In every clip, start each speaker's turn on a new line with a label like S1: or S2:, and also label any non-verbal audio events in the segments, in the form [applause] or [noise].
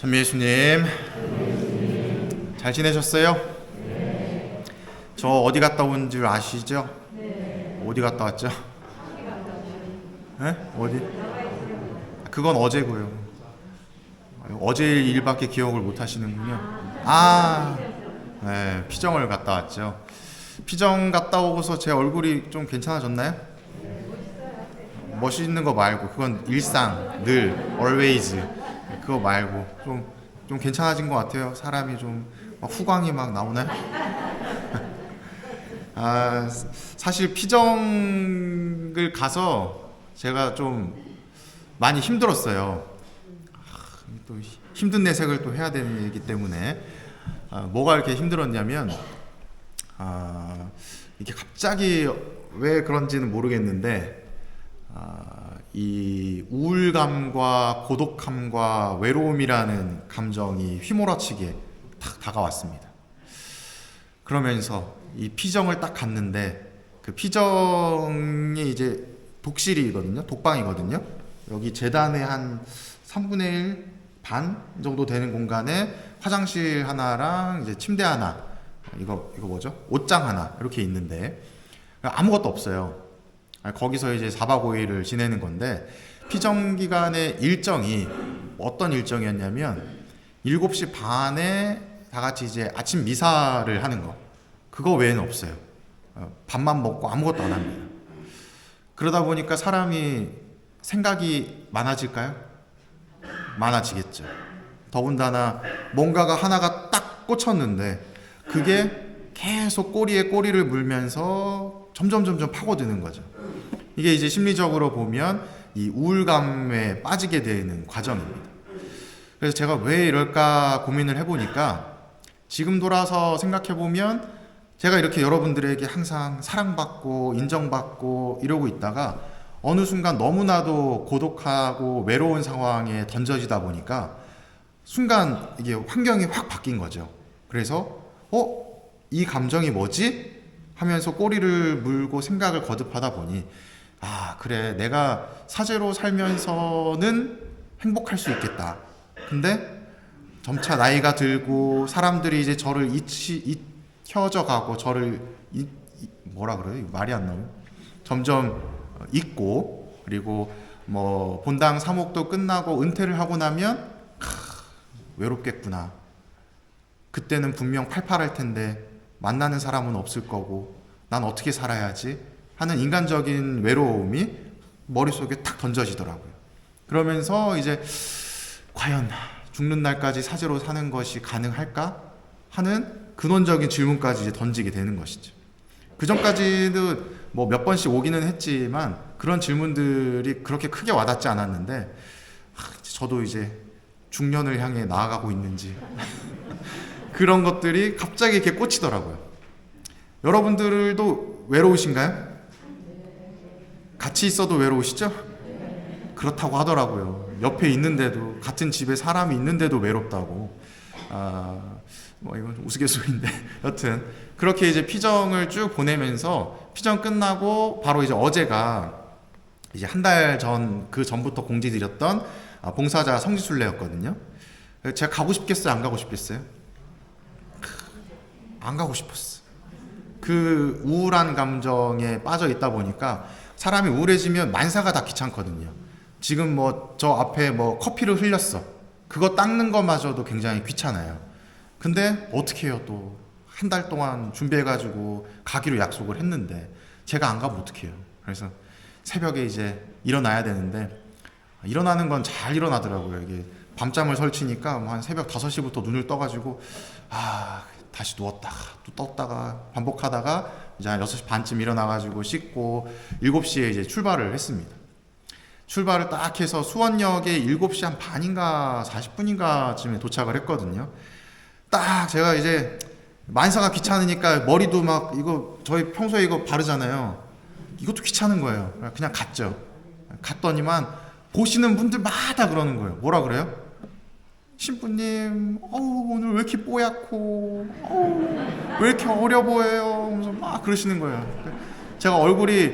S1: 전 예수님 잘 지내셨어요? 저 어디 갔다 온 줄 아시죠? 어디 갔다 왔죠? 네? 어디? 그건 어제고요. 어제 일밖에 기억을 못 하시는군요. 아, 네, 피정을 갔다 왔죠. 피정 갔다 오고서 제 얼굴이 좀 괜찮아졌나요? 멋있는 거 말고 그건 일상 늘 always 그거 말고 좀 좀 괜찮아진 것 같아요. 사람이 좀 막 후광이 막 나오나요? [laughs] 아 사실 피정을 가서 제가 좀 많이 힘들었어요. 아, 또 힘든 내색을 또 해야 되기 때문에 아, 뭐가 이렇게 힘들었냐면 아, 이게 갑자기 왜 그런지는 모르겠는데 아, 이 우울감과 고독함과 외로움이라는 감정이 휘몰아치게 탁 다가왔습니다. 그러면서 이 피정을 딱 갔는데 그 피정이 이제 독실이거든요. 독방이거든요. 여기 재단의 한 3분의 1반 정도 되는 공간에 화장실 하나랑 이제 침대 하나 이거 이거 뭐죠? 옷장 하나 이렇게 있는데 아무것도 없어요. 아, 거기서 이제 4박 5일을 지내는 건데 피정 기간의 일정이 어떤 일정이었냐면 7시 반에 다 같이 이제 아침 미사를 하는 거. 그거 외에는 없어요. 어, 밥만 먹고 아무것도 안 합니다. 그러다 보니까 사람이 생각이 많아질까요? 많아지겠죠. 더군다나 뭔가가 하나가 딱 꽂혔는데 그게 계속 꼬리에 꼬리를 물면서 점점 점점 파고드는 거죠. 이게 이제 심리적으로 보면 이 우울감에 빠지게 되는 과정입니다. 그래서 제가 왜 이럴까 고민을 해보니까 지금 돌아서 생각해 보면 제가 이렇게 여러분들에게 항상 사랑받고 인정받고 이러고 있다가 어느 순간 너무나도 고독하고 외로운 상황에 던져지다 보니까 순간 이게 환경이 확 바뀐 거죠. 그래서 어? 이 감정이 뭐지? 하면서 꼬리를 물고 생각을 거듭하다 보니 아, 그래. 내가 사제로 살면서는 행복할 수 있겠다. 근데 점차 나이가 들고 사람들이 이제 저를 잊히, 잊혀져 가고 저를 잊, 잊- 뭐라 그래요? 말이 안 나와요. 점점 잊고 그리고 뭐 본당 사목도 끝나고 은퇴를 하고 나면 크, 외롭겠구나. 그때는 분명 팔팔할 텐데 만나는 사람은 없을 거고 난 어떻게 살아야지 하는 인간적인 외로움이 머릿속에 탁 던져지더라고요. 그러면서 이제 과연 죽는 날까지 사제로 사는 것이 가능할까 하는 근원적인 질문까지 이제 던지게 되는 것이죠. 그 전까지도 뭐 몇 번씩 오기는 했지만 그런 질문들이 그렇게 크게 와닿지 않았는데 아, 저도 이제 중년을 향해 나아가고 있는지 [laughs] 그런 것들이 갑자기 이렇게 꽂히더라고요. 여러분들도 외로우신가요? 같이 있어도 외로우시죠? 그렇다고 하더라고요. 옆에 있는데도 같은 집에 사람이 있는데도 외롭다고. 아, 뭐 이건 좀 우스갯소리인데 [laughs] 여튼 그렇게 이제 피정을 쭉 보내면서 피정 끝나고 바로 이제 어제가 이제 한 달 전 그 전부터 공지 드렸던 아, 봉사자 성지순례였거든요. 제가 가고 싶겠어요? 안 가고 싶겠어요? 안 가고 싶었어. 그 우울한 감정에 빠져 있다 보니까 사람이 우울해지면 만사가 다 귀찮거든요. 지금 뭐 저 앞에 뭐 커피를 흘렸어. 그거 닦는 것마저도 굉장히 귀찮아요. 근데 어떻게 해요 또. 한 달 동안 준비해가지고 가기로 약속을 했는데 제가 안 가면 어떡해요. 그래서 새벽에 이제 일어나야 되는데 일어나는 건 잘 일어나더라고요. 이게 밤잠을 설치니까 뭐 한 새벽 5시부터 눈을 떠가지고 아 다시 누웠다가 또 떴다가 반복하다가 이제 한 6시 반쯤 일어나가지고 씻고 7시에 이제 출발을 했습니다. 출발을 딱 해서 수원역에 7시 한 반인가 40분인가쯤에 도착을 했거든요. 딱 제가 이제 만사가 귀찮으니까 머리도 막 이거 저희 평소에 이거 바르잖아요. 이것도 귀찮은 거예요. 그냥 갔죠. 갔더니만 보시는 분들마다 그러는 거예요. 뭐라 그래요? 신부님, 어우, 오늘 왜 이렇게 뽀얗고, 어우, 왜 이렇게 어려 보여요? 하면서 막 그러시는 거예요. 제가 얼굴이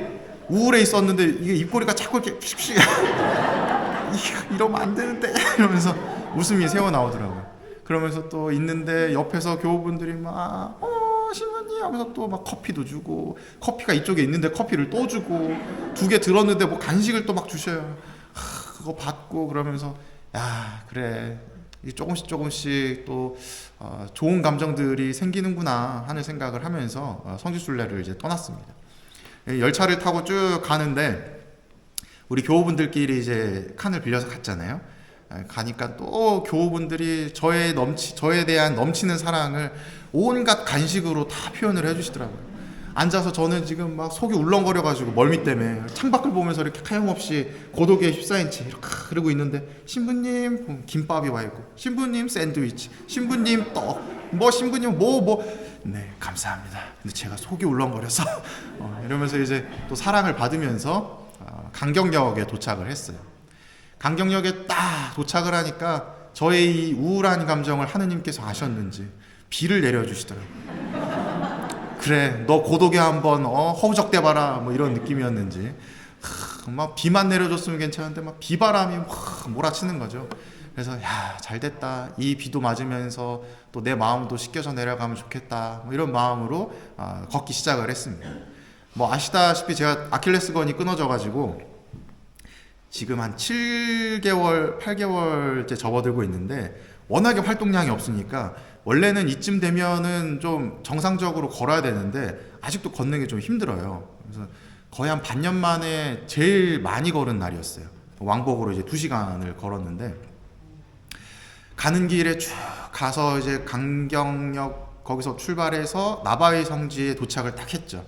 S1: 우울해 있었는데, 이게 입꼬리가 자꾸 이렇게 픽픽, [laughs] 이러면 안 되는데, [laughs] 이러면서 웃음이 새어 나오더라고요. 그러면서 또 있는데 옆에서 교우분들이 막 어, 신부님 하면서 또 막 커피도 주고 커피가 이쪽에 있는데 커피를 또 주고 두 개 들었는데 뭐 간식을 또 막 주셔요. 하, 그거 받고 그러면서 야 그래 이 조금씩 조금씩 또 어, 좋은 감정들이 생기는구나 하는 생각을 하면서 어, 성지순례를 이제 떠났습니다. 예, 열차를 타고 쭉 가는데 우리 교우분들끼리 이제 칸을 빌려서 갔잖아요. 아, 가니까 또 교우분들이 저에 넘치 저에 대한 넘치는 사랑을 온갖 간식으로 다 표현을 해주시더라고요. 앉아서 저는 지금 막 속이 울렁거려가지고 멀미 때문에 창밖을 보면서 이렇게 하염없이 고독에 휩싸인 채 이렇게 그러고 있는데 신부님 음, 김밥이 와 있고 신부님 샌드위치 신부님 떡 뭐 신부님 뭐 뭐 네 감사합니다. 근데 제가 속이 울렁거려서 [laughs] 어, 이러면서 이제 또 사랑을 받으면서 어, 강경역에 도착을 했어요. 강경역에 딱 도착을 하니까 저의 이 우울한 감정을 하느님께서 아셨는지 비를 내려주시더라고요. 그래, 너 고독에 한번 어, 허우적대 봐라 뭐 이런 느낌이었는지 하, 막 비만 내려줬으면 괜찮은데 막 비바람이 확 몰아치는 거죠. 그래서 야 잘됐다 이 비도 맞으면서 또 내 마음도 씻겨져 내려가면 좋겠다 뭐 이런 마음으로 아, 걷기 시작을 했습니다. 뭐 아시다시피 제가 아킬레스건이 끊어져가지고 지금 한 7개월, 8개월째 접어들고 있는데 워낙에 활동량이 없으니까 원래는 이쯤 되면은 좀 정상적으로 걸어야 되는데 아직도 걷는 게 좀 힘들어요. 그래서 거의 한 반년 만에 제일 많이 걸은 날이었어요. 왕복으로 이제 2시간을 걸었는데 가는 길에 쭉 가서 이제 강경역 거기서 출발해서 나바위 성지에 도착을 딱 했죠.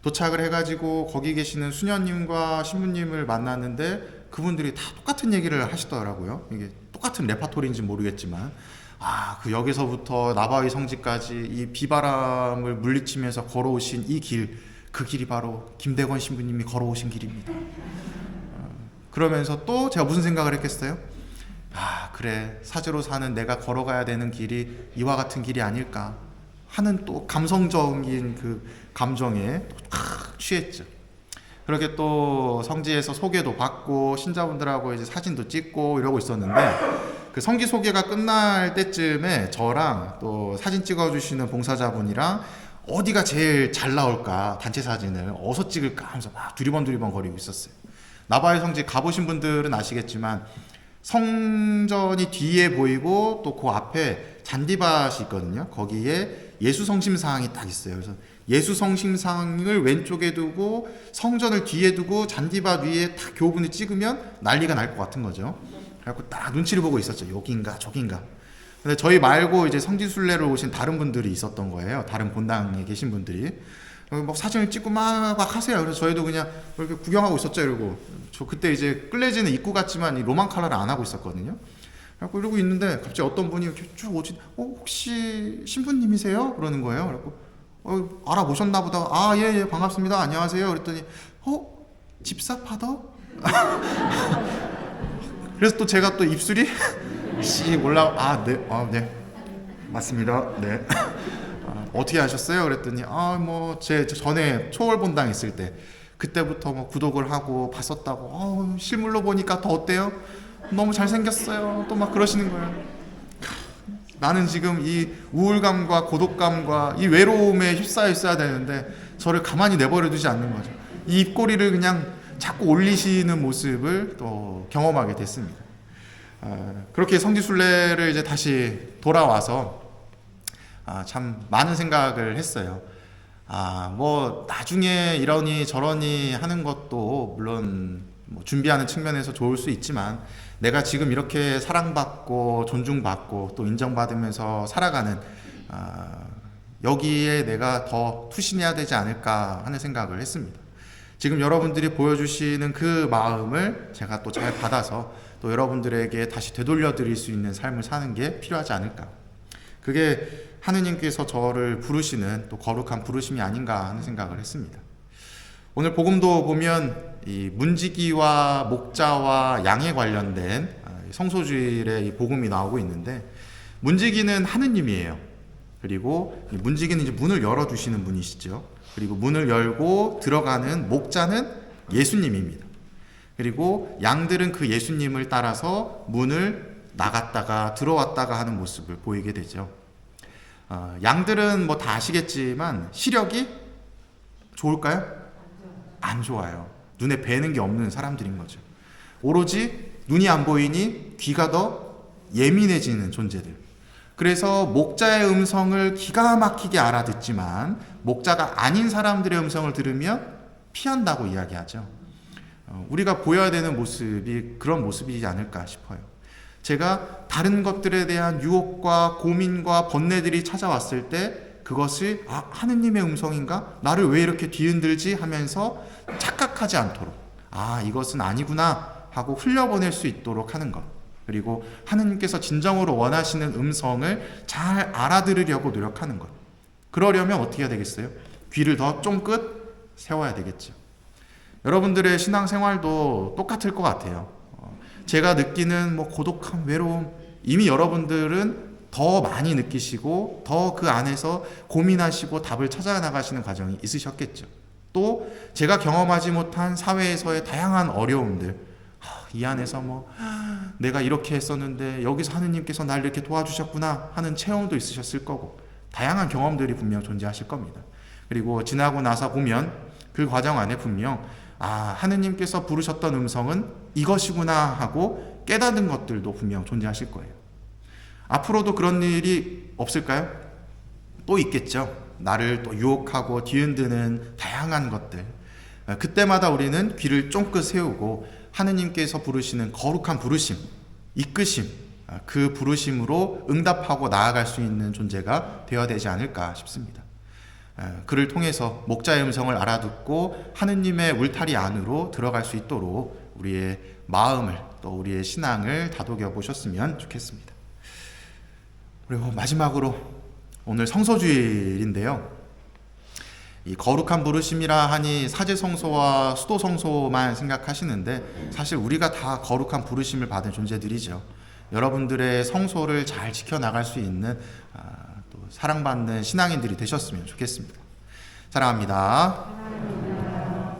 S1: 도착을 해가지고 거기 계시는 수녀님과 신부님을 만났는데 그분들이 다 똑같은 얘기를 하시더라고요. 이게 똑같은 레파토리인지 모르겠지만 아그 여기서부터 나바위 성지까지 이 비바람을 물리치면서 걸어오신 이 길 그 길이 바로 김대건 신부님이 걸어오신 길입니다. 어, 그러면서 또 제가 무슨 생각을 했겠어요? 아 그래 사제로 사는 내가 걸어가야 되는 길이 이와 같은 길이 아닐까 하는 또 감성적인 그 감정에 확 취했죠. 그렇게 또 성지에서 소개도 받고 신자분들하고 이제 사진도 찍고 이러고 있었는데 그 성지 소개가 끝날 때쯤에 저랑 또 사진 찍어주시는 봉사자분이랑 어디가 제일 잘 나올까 단체 사진을 어디서 찍을까 하면서 막 두리번 두리번 거리고 있었어요. 나바의 성지 가보신 분들은 아시겠지만 성전이 뒤에 보이고 또 그 앞에 잔디밭이 있거든요. 거기에 예수 성심상이 딱 있어요. 그래서 예수 성심상을 왼쪽에 두고 성전을 뒤에 두고 잔디밭 위에 딱 교분을 찍으면 난리가 날 것 같은 거죠. 그래갖고 딱 눈치를 보고 있었죠. 여긴가 저긴가. 근데 저희 말고 이제 성지순례로 오신 다른 분들이 있었던 거예요. 다른 본당에 계신 분들이. 막 사진을 찍고 막, 막 하세요. 그래서 저희도 그냥 이렇게 구경하고 있었죠. 이러고. 저 그때 이제 끌레지는 입고 갔지만 이 로만 컬러를 안 하고 있었거든요. 그래갖고 이러고 있는데 갑자기 어떤 분이 쭉 오지, 어, 혹시 신부님이세요? 그러는 거예요. 그래갖고, 어, 알아보셨나 보다. 아, 예, 예, 반갑습니다. 안녕하세요. 그랬더니, 어, 집사 파더? [laughs] 그래서 또 제가 또 입술이 [laughs] 씨 올라, 아, 네, 아, 네. 맞습니다. 네. [laughs] 아, 어떻게 하셨어요? 그랬더니, 아, 뭐, 제 전에 초월본당 있을 때, 그때부터 뭐 구독을 하고 봤었다고, 어, 실물로 보니까 더 어때요? 너무 잘생겼어요. 또 막 그러시는 거예요. 나는 지금 이 우울감과 고독감과 이 외로움에 휩싸여 있어야 되는데 저를 가만히 내버려 두지 않는 거죠. 이 입꼬리를 그냥 자꾸 올리시는 모습을 또 경험하게 됐습니다. 아, 그렇게 성지순례를 이제 다시 돌아와서 아, 참 많은 생각을 했어요. 아, 뭐 나중에 이러니 저러니 하는 것도 물론 뭐 준비하는 측면에서 좋을 수 있지만 내가 지금 이렇게 사랑받고 존중받고 또 인정받으면서 살아가는 아, 여기에 내가 더 투신해야 되지 않을까 하는 생각을 했습니다. 지금 여러분들이 보여주시는 그 마음을 제가 또 잘 받아서 또 여러분들에게 다시 되돌려 드릴 수 있는 삶을 사는 게 필요하지 않을까. 그게 하느님께서 저를 부르시는 또 거룩한 부르심이 아닌가 하는 생각을 했습니다. 오늘 복음도 보면 이 문지기와 목자와 양에 관련된 아, 성소주일의 이 복음이 나오고 있는데 문지기는 하느님이에요. 그리고 이 문지기는 이제 문을 열어 주시는 분이시죠. 그리고 문을 열고 들어가는 목자는 예수님입니다. 그리고 양들은 그 예수님을 따라서 문을 나갔다가 들어왔다가 하는 모습을 보이게 되죠. 어, 양들은 뭐 다 아시겠지만 시력이 좋을까요? 안 좋아요. 눈에 뵈는 게 없는 사람들인 거죠. 오로지 눈이 안 보이니 귀가 더 예민해지는 존재들. 그래서 목자의 음성을 기가 막히게 알아듣지만 목자가 아닌 사람들의 음성을 들으면 피한다고 이야기하죠. 어, 우리가 보여야 되는 모습이 그런 모습이지 않을까 싶어요. 제가 다른 것들에 대한 유혹과 고민과 번뇌들이 찾아왔을 때 그것을 아, 하느님의 음성인가? 나를 왜 이렇게 뒤흔들지? 하면서 착각하지 않도록 아, 이것은 아니구나 하고 흘려보낼 수 있도록 하는 것. 그리고 하느님께서 진정으로 원하시는 음성을 잘 알아들으려고 노력하는 것. 그러려면 어떻게 해야 되겠어요? 귀를 더 쫑긋 세워야 되겠죠. 여러분들의 신앙생활도 똑같을 것 같아요. 어, 제가 느끼는 뭐 고독함, 외로움 이미 여러분들은 더 많이 느끼시고 더 그 안에서 고민하시고 답을 찾아 나가시는 과정이 있으셨겠죠. 또 제가 경험하지 못한 사회에서의 다양한 어려움들 하, 이 안에서 뭐 하, 내가 이렇게 했었는데 여기서 하느님께서 날 이렇게 도와주셨구나 하는 체험도 있으셨을 거고 다양한 경험들이 분명 존재하실 겁니다. 그리고 지나고 나서 보면 그 과정 안에 분명 아 하느님께서 부르셨던 음성은 이것이구나 하고 깨닫는 것들도 분명 존재하실 거예요. 앞으로도 그런 일이 없을까요? 또 있겠죠. 나를 또 유혹하고 뒤흔드는 다양한 것들. 아, 그때마다 우리는 귀를 쫑긋 세우고 하느님께서 부르시는 거룩한 부르심, 이끄심, 아, 그 부르심으로 응답하고 나아갈 수 있는 존재가 되어야 되지 않을까 싶습니다. 아, 그를 통해서 목자의 음성을 알아듣고 하느님의 울타리 안으로 들어갈 수 있도록 우리의 마음을 또 우리의 신앙을 다독여 보셨으면 좋겠습니다. 그리고 마지막으로 오늘 성소주일인데요. 이 거룩한 부르심이라 하니 사제 성소와 수도 성소만 생각하시는데 사실 우리가 다 거룩한 부르심을 받은 존재들이죠. 여러분들의 성소를 잘 지켜 나갈 수 있는 아, 또 사랑받는 신앙인들이 되셨으면 좋겠습니다. 사랑합니다.